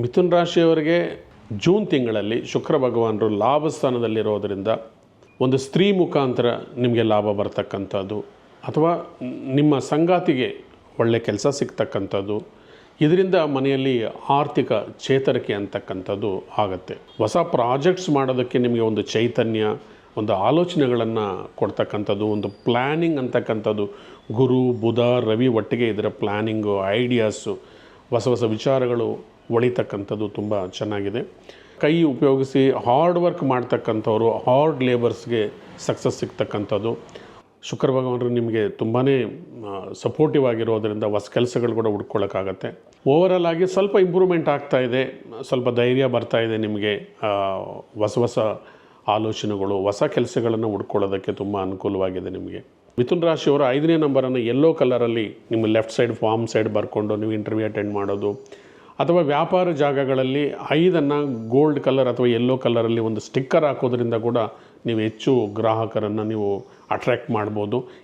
ಮಿಥುನ್ ರಾಶಿಯವರಿಗೆ ಜೂನ್ ತಿಂಗಳಲ್ಲಿ ಶುಕ್ರ ಭಗವಾನರು ಲಾಭ ಸ್ಥಾನದಲ್ಲಿರೋದರಿಂದ ಒಂದು ಸ್ತ್ರೀ ಮುಖಾಂತರ ನಿಮಗೆ ಲಾಭ ಬರ್ತಕ್ಕಂಥದ್ದು ಅಥವಾ ನಿಮ್ಮ ಸಂಗಾತಿಗೆ ಒಳ್ಳೆ ಕೆಲಸ ಸಿಗ್ತಕ್ಕಂಥದ್ದು. ಇದರಿಂದ ಮನೆಯಲ್ಲಿ ಆರ್ಥಿಕ ಚೇತರಿಕೆ ಅಂತಕ್ಕಂಥದ್ದು ಆಗುತ್ತೆ. ಹೊಸ ಪ್ರಾಜೆಕ್ಟ್ಸ್ ಮಾಡೋದಕ್ಕೆ ನಿಮಗೆ ಒಂದು ಚೈತನ್ಯ, ಒಂದು ಆಲೋಚನೆಗಳನ್ನು ಕೊಡ್ತಕ್ಕಂಥದ್ದು, ಒಂದು ಪ್ಲ್ಯಾನಿಂಗ್ ಅಂತಕ್ಕಂಥದ್ದು. ಗುರು, ಬುಧ, ರವಿ ಒಟ್ಟಿಗೆ ಇದರ ಪ್ಲ್ಯಾನಿಂಗು ಐಡಿಯಾಸು, ಹೊಸ ಹೊಸ ವಿಚಾರಗಳು ಒಳಿತಕ್ಕಂಥದ್ದು ತುಂಬ ಚೆನ್ನಾಗಿದೆ. ಕೈ ಉಪಯೋಗಿಸಿ ಹಾರ್ಡ್ ವರ್ಕ್ ಮಾಡ್ತಕ್ಕಂಥವ್ರು ಹಾರ್ಡ್ ಲೇಬರ್ಸ್ಗೆ ಸಕ್ಸಸ್ ಸಿಗ್ತಕ್ಕಂಥದ್ದು. ಶುಕ್ರ ಭಗವಾನರು ನಿಮಗೆ ತುಂಬಾ ಸಪೋರ್ಟಿವ್ ಆಗಿರೋದರಿಂದ ಹೊಸ ಕೆಲಸಗಳು ಕೂಡ ಹುಡ್ಕೊಳ್ಳೋಕ್ಕಾಗತ್ತೆ ಓವರಾಲ್ ಆಗಿ ಸ್ವಲ್ಪ ಇಂಪ್ರೂವ್ಮೆಂಟ್ ಆಗ್ತಾ ಇದೆ. ಸ್ವಲ್ಪ ಧೈರ್ಯ ಬರ್ತಾ ಇದೆ ನಿಮಗೆ. ಹೊಸ ಹೊಸ ಆಲೋಚನೆಗಳು, ಹೊಸ ಕೆಲಸಗಳನ್ನು ಹುಡ್ಕೊಳ್ಳೋದಕ್ಕೆ ತುಂಬ ಅನುಕೂಲವಾಗಿದೆ ನಿಮಗೆ. ಮಿಥುನ್ ರಾಶಿಯವರ ಐದನೇ ನಂಬರನ್ನು ಯೆಲ್ಲೋ ಕಲರಲ್ಲಿ ನಿಮ್ಮ ಲೆಫ್ಟ್ ಸೈಡ್ ಫಾರ್ಮ್ ಸೈಡ್ ಬರ್ಕೊಂಡು ನೀವು ಇಂಟರ್ವ್ಯೂ ಅಟೆಂಡ್ ಮಾಡೋದು. ಅಥವಾ ವ್ಯಾಪಾರ ಜಾಗಗಳಲ್ಲಿ ಐದನ್ನು ಗೋಲ್ಡ್ ಕಲರ್ ಅಥವಾ ಯೆಲ್ಲೋ ಕಲರಲ್ಲಿ ಒಂದು ಸ್ಟಿಕ್ಕರ್ ಹಾಕೋದ್ರಿಂದ ಕೂಡ ನೀವು ಹೆಚ್ಚು ಗ್ರಾಹಕರನ್ನು ನೀವು ಅಟ್ರ್ಯಾಕ್ಟ್ ಮಾಡ್ಬೋದು.